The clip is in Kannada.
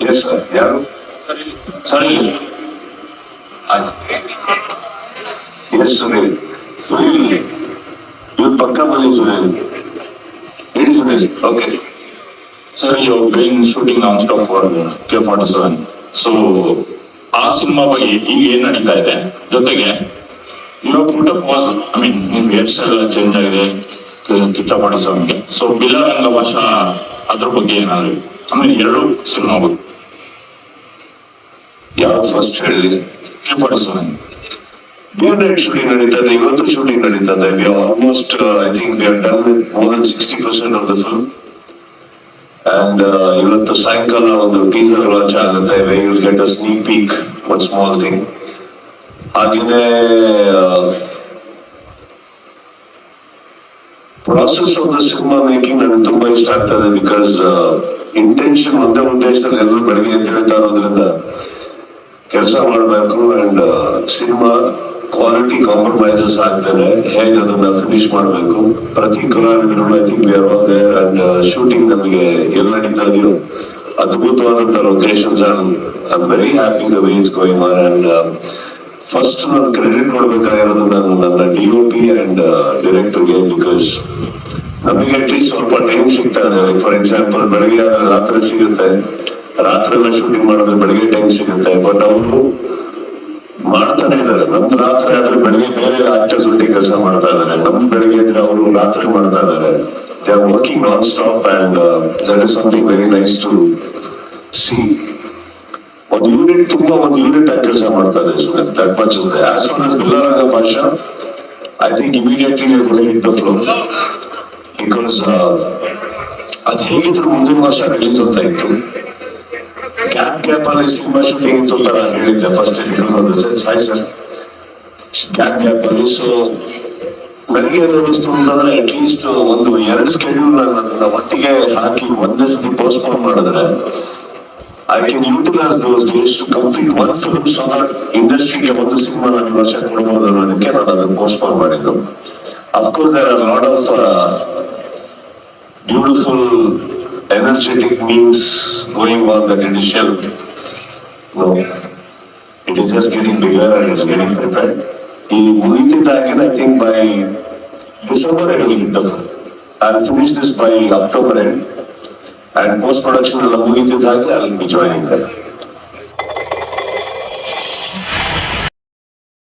ಎಸ್ ಸರ್ ಯಾರು ಸರಿ ಎಸ್ ಸುನೀಲ್ ಸುನೀಲ್ ಇವತ್ತು ಪಕ್ಕ ಬನ್ನಿ ಸುನೀಲ್ ಹೇಳಿ Sunil okay sir you been shooting non stop for K forty seven so ಆ ಸಿನಿಮಾ ಬಗ್ಗೆ ಈಗ ಏನ್ ನಡೀತಾ ಇದೆ? ಜೊತೆಗೆ ಇವಾಗ ಪುಟಪ್ ವಾಸ್ ಐ ಮೀನ್ ನಿಮ್ ಸ್ಟೈಲ್ ಎಲ್ಲ ಚೇಂಜ್ ಆಗಿದೆ ಕಿಚ್ಚ ಸೆವೆನ್ಗೆ ಸೊ ಬಿಲ್ಲರಂಗ ವಶ ಅದ್ರ ಬಗ್ಗೆ ಏನಾದ್ರು ಆಮೇಲೆ ಎರಡು ಸಿನಿಮಾ ಯಾವ್ದು ಫಸ್ಟ್ ಹೇಳಿ ಡ್ಯೂ ಡೇಟ್ ಶೂಟಿಂಗ್ ನಡೀತದೆ, ಇವತ್ತು ಶೂಟಿಂಗ್ ನಡೀತದೆ. We almost I think we are done with more than sixty percent of the film and ಇವತ್ತು ಸಾಯಂಕಾಲ ಒಂದು ಟೀಸರ್ ಲಾಂಚ್ ಆಗುತ್ತೆ. Way you get a sneak peek one small thing ಹಾಗೇನೆ process of the cinema making ನನಗೆ ತುಂಬಾ ಇಷ್ಟ ಆಗ್ತದೆ ಬಿಕಾಸ್ ಇಂಟೆನ್ಷನ್ ಒಂದೇ ಉದ್ದೇಶದಲ್ಲಿ ಎಲ್ಲರೂ ಬೆಳಗ್ಗೆ ಅಂತ ಹೇಳ್ತಾ ಇರೋದ್ರಿಂದ ಕೆಲಸ ಮಾಡಬೇಕು ಅಂಡ್ ಸಿನಿಮಾ ಕ್ವಾಲಿಟಿ ಕಾಂಪ್ರಮೈಸಸ್ ಆಗ್ತದೆ. ಹೇಗೆ ಅದನ್ನ ಫಿನಿಶ್ ಮಾಡಬೇಕು? ಪ್ರತಿ ಕಲಾವಿದರು I think we and shooting ನಮಗೆ ಎಲ್ಲ ನಡೀತಾ ಅದ್ಭುತವಾದಂತ locations I very happy the way is going on and first ನಾನು ಕ್ರೆಡಿಟ್ ಕೊಡ್ಬೇಕಾಗಿರೋದು ನಾನು ನನ್ನ ಡಿ ಒ ಪಿ ಅಂಡ್ ಡೈರೆಕ್ಟರ್ಗೆ ಬಿಕಾಸ್ ನಮಗೆ ಅಟ್ಲೀಸ್ಟ್ ಸ್ವಲ್ಪ ಟೈಮ್ ಸಿಗ್ತಾ ಇದೆ. ಫಾರ್ ಎಕ್ಸಾಂಪಲ್ ಬೆಳಗ್ಗೆ ಆದ್ರೆ ರಾತ್ರಿ ಸಿಗುತ್ತೆ. ರಾತ್ರಿ ಎಲ್ಲ ಶೂಟಿಂಗ್ ಮಾಡಿದ್ರೆ ಬೆಳಿಗ್ಗೆ ಟೈಮ್ ಸಿಗುತ್ತೆ. ಬಟ್ ಅವರು ಮಾಡ್ತಾನೆ ಇದ್ದಾರೆ. ನಮ್ದು ರಾತ್ರಿ ಆದ್ರೆ ಬೆಳಿಗ್ಗೆ ಬೇರೆ ಆಕ್ಟರ್ಸ್ ಒಟ್ಟಿಗೆ ಕೆಲಸ ಮಾಡ್ತಾ ಇದ್ದಾರೆ. ನಮ್ದು ಬೆಳಿಗ್ಗೆ ಇದ್ರೆ ಅವರು ರಾತ್ರಿ ಮಾಡ್ತಾ ಇದ್ದಾರೆ. They are working non stop and that is something very nice to see ಒಂದು ಯೂನಿಟ್ ತುಂಬಾ ಒಂದು ಯೂನಿಟ್ ಆಗಿ ಕೆಲಸ ಮಾಡ್ತಾ ಇದೆ that much is as far as Bhasha I think immediately hit the because ಅದು ಹೇಗಿದ್ರು ಮುಂದಿನ ವರ್ಷ ರಿಲೀಸ್ ಅಂತ ಇತ್ತು. ಗ್ಯಾಪ್ ಅಲ್ಲಿ ಸಿನಿಮಾ ಶೂಟಿಂಗ್ ಇತ್ತು ಅಂತ ನಾನು ಹೇಳಿದ್ದೆ first interview sir hi sir cap cap ಅಲ್ಲಿ ಸೊ ನನಗೆ ಅನಿಸ್ತು ಅಂತಂದ್ರೆ ಅಟ್ಲೀಸ್ಟ್ ಒಂದು ಎರಡು ಸ್ಕೆಡ್ಯೂಲ್ ನನ್ನ ಒಟ್ಟಿಗೆ ಹಾಕಿ ಒಂದೇ ಸತಿ ಪೋಸ್ಟ್ಪೋನ್ ಮಾಡಿದ್ರೆ I can utilise those days to complete one film so that ಇಂಡಸ್ಟ್ರಿಗೆ ಒಂದು ಸಿನಿಮಾ ನಾನು ವರ್ಷ ಕೊಡ್ಬೋದು ಅನ್ನೋದಕ್ಕೆ ನಾನು ಅದನ್ನು ಪೋಸ್ಟ್ಪೋನ್ ಮಾಡಿದ್ದು. Of course are lot of beautiful energetic means going on that initial, No, it is just getting bigger and it's getting better. The movie that I can, I think by December it will be done. I'll finish this by October end. And post-production, the movie that I will be joining there.